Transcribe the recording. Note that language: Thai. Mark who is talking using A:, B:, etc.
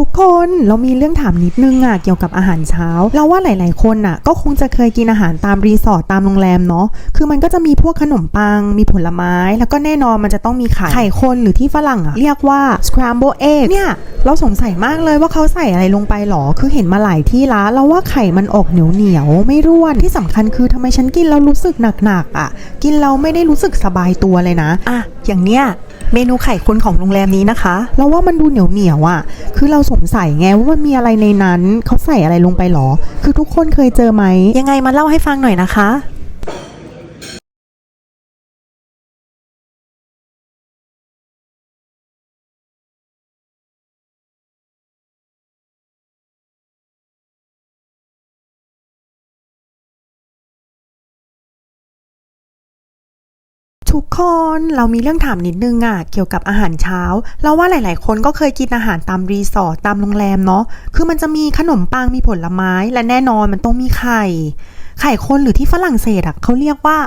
A: ทุกคนเรามีเรื่องถามนิดนึงอะเกี่ยวกับอาหารเช้าเราว่าหลาย ๆ คนอะก็คงจะเคยกินอาหารตามรีสอร์ทตามโรงแรมเนาะคือมันก็จะมีพวกขนมปัง มีผลไม้ แล้วก็แน่นอนมันจะต้องมีไข่ไข่คนหรือที่ฝรั่งอะเรียกว่า scramble egg เนี่ย เราสงสัยมากเลยว่าเขาใส่อะไรลงไปหรอ คือเห็นมาหลายที่ละเราว่าไข่มันออกเหนียวเหนียวๆไม่ร่วนที่สำคัญคือทำไมฉันกินแล้วรู้สึกหนักๆอะกินแล้วไม่ได้รู้สึกสบายตัวเลยนะ
B: อะอย่างเนี้ย เมนูไข่คุณของโรงแรมนี้นะคะ
A: เราว่ามันดูเหนียวเหนียวๆอะ คือเราสงสัยไงว่ามันมีอะไรในนั้นเขาใส่อะไรลงไปหรอ คือทุกคนเคยเจอไหม
B: ยังไงมาเล่าให้ฟังหน่อยนะคะ
A: ทุกคนเรามีเรื่องถามนิดนึงอะเกี่ยวกับอาหารเช้า เราว่าหลาย ๆ คนก็เคยกินอาหารตามรีสอร์ทตามโรงแรมเนาะคือมันจะมีขนมปังมีผลไม้ และแน่นอนมันต้องมีไข่ ไข่คนหรือที่ฝรั่งเศสอะเขาเรียกว่า